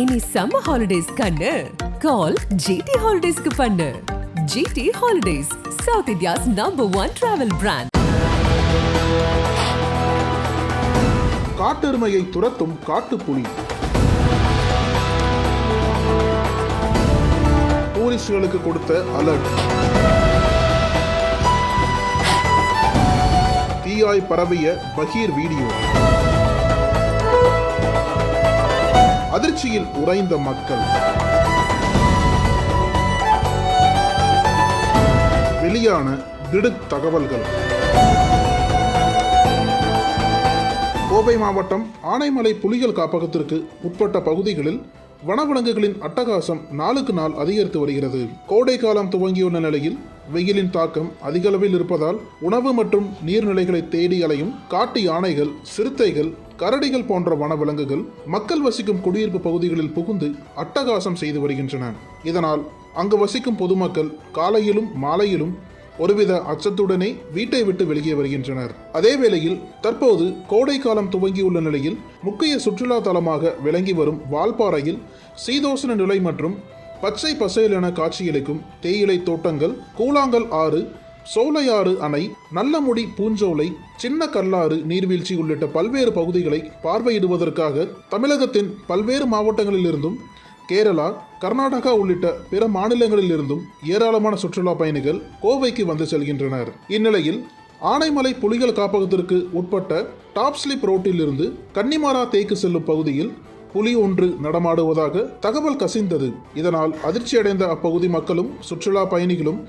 இனி summer holidays கண்ணு. கால் GT ஹாலிடேஸ்க்கு பண்ணு. GT holidays south India's number one travel brand காட்டெருமையை துரத்தும் காட்டுப்புலி. டூரிஸ்டுகளுக்கு கொடுத்த அலர்ட் தீயாய் பரவிய பகீர் வீடியோ. அதிர்ச்சியில் உறைந்த மக்கள். வெளியான திடுக் தகவல்கள். கோவை மாவட்டம் ஆனைமலை புலிகள் காப்பகத்திற்கு உட்பட்ட பகுதிகளில் வனவிலங்குகளின் அட்டகாசம் நாளுக்கு நாள் அதிகரித்து வருகிறது. கோடை காலம் துவங்கியுள்ள நிலையில் வெயிலின் தாக்கம் அதிகளவில் இருப்பதால் உணவு மற்றும் நீர்நிலைகளை தேடி அலையும் காட்டு யானைகள் சிறுத்தைகள் கரடிகள் போன்ற வனவிலங்குகள் மக்கள் வசிக்கும் குடியிருப்பு பகுதிகளில் புகுந்து அட்டகாசம் செய்து வருகின்றன. இதனால் அங்கு வசிக்கும் பொதுமக்கள் காலையிலும் மாலையிலும் ஒருவித அச்சத்துடனே வீட்டை விட்டு வெளியே வருகின்றனர். அதே வேளையில் தற்போது கோடை காலம் துவங்கியுள்ள நிலையில் முக்கிய சுற்றுலா தலமாக விளங்கி வரும் வால்பாறையில் சீதோசன நிலை மற்றும் பச்சை பசேல் என காட்சியளிக்கும் தேயிலை தோட்டங்கள் கூழாங்கல் ஆறு சோலையாறு அணை நல்லமுடி பூஞ்சோலை சின்ன கல்லாறு நீர்வீழ்ச்சி உள்ளிட்ட பல்வேறு பகுதிகளை பார்வையிடுவதற்காக தமிழகத்தின் பல்வேறு மாவட்டங்களிலிருந்தும் கேரளா கர்நாடகா உள்ளிட்ட பிற மாநிலங்களில் இருந்தும் ஏராளமான சுற்றுலா பயணிகள் கோவைக்கு வந்து செல்கின்றனர். இந்நிலையில் ஆனைமலை புலிகள் காப்பகத்திற்கு உட்பட்ட டாப் ஸ்லிப் ரோட்டிலிருந்து கன்னிமாரா தேக்கு செல்லும் பகுதியில் புலி ஒன்று நடமாடுவதாக தகவல் கசிந்தது. இதனால் அதிர்ச்சியடைந்த அப்பகுதி மக்களும் சுற்றுலா பயணிகளும்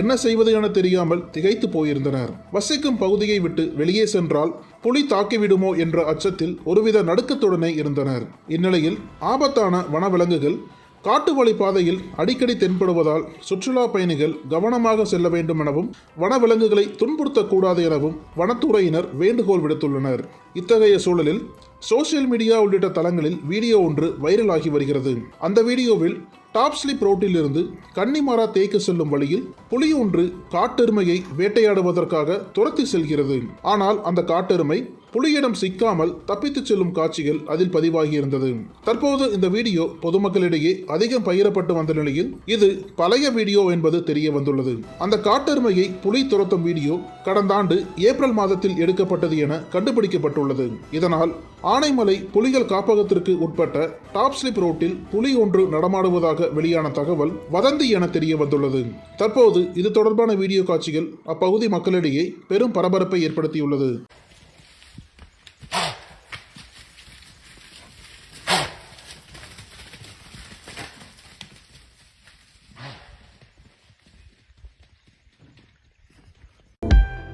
என்ன செய்வது என தெரியாமல் திகைத்து போயிருந்தனர். வசிக்கும் பகுதியை விட்டு வெளியே சென்றால் புலி தாக்கிவிடுமோ என்ற அச்சத்தில் ஒருவித நடுக்கத்துடனே இருந்தனர். இந்நிலையில் ஆபத்தான வனவிலங்குகள் காட்டு வழி பாதையில் அடிக்கடி தென்படுவதால் சுற்றுலா பயணிகள் கவனமாக செல்ல வேண்டும் எனவும் வனவிலங்குகளை துன்புறுத்தக்கூடாது எனவும் வனத்துறையினர் வேண்டுகோள் விடுத்துள்ளனர். இத்தகைய சூழலில் சோசியல் மீடியா உள்ளிட்ட தளங்களில் வீடியோ ஒன்று வைரலாகி வருகிறது. அந்த வீடியோவில் டாப் ஸ்லிப் ரோட்டிலிருந்து கன்னிமாரா தேய்க்கு செல்லும் வழியில் புலி ஒன்று காட்டெருமையை வேட்டையாடுவதற்காக துரத்தி செல்கிறது. ஆனால் அந்த காட்டெருமை புலியிடம் சிக்காமல் தப்பித்துச் செல்லும் காட்சிகள் அதில் பதிவாகியிருந்தது. தற்போது இந்த வீடியோ பொதுமக்களிடையே அதிகம் பகிரப்பட்டு வந்த நிலையில் இது பழைய வீடியோ என்பது தெரிய வந்துள்ளது. அந்த காட்டெருமையை புலி துரத்தும் வீடியோ கடந்த ஆண்டு ஏப்ரல் மாதத்தில் எடுக்கப்பட்டது என கண்டுபிடிக்கப்பட்டுள்ளது. இதனால் ஆனைமலை புலிகள் காப்பகத்திற்கு உட்பட்ட டாப் ஸ்லிப் ரோட்டில் புலி ஒன்று நடமாடுவதாக வெளியான தகவல் வதந்தி என தெரிய வந்துள்ளது. தற்போது இது தொடர்பான வீடியோ காட்சிகள் அப்பகுதி மக்களிடையே பெரும் பரபரப்பை ஏற்படுத்தியுள்ளது.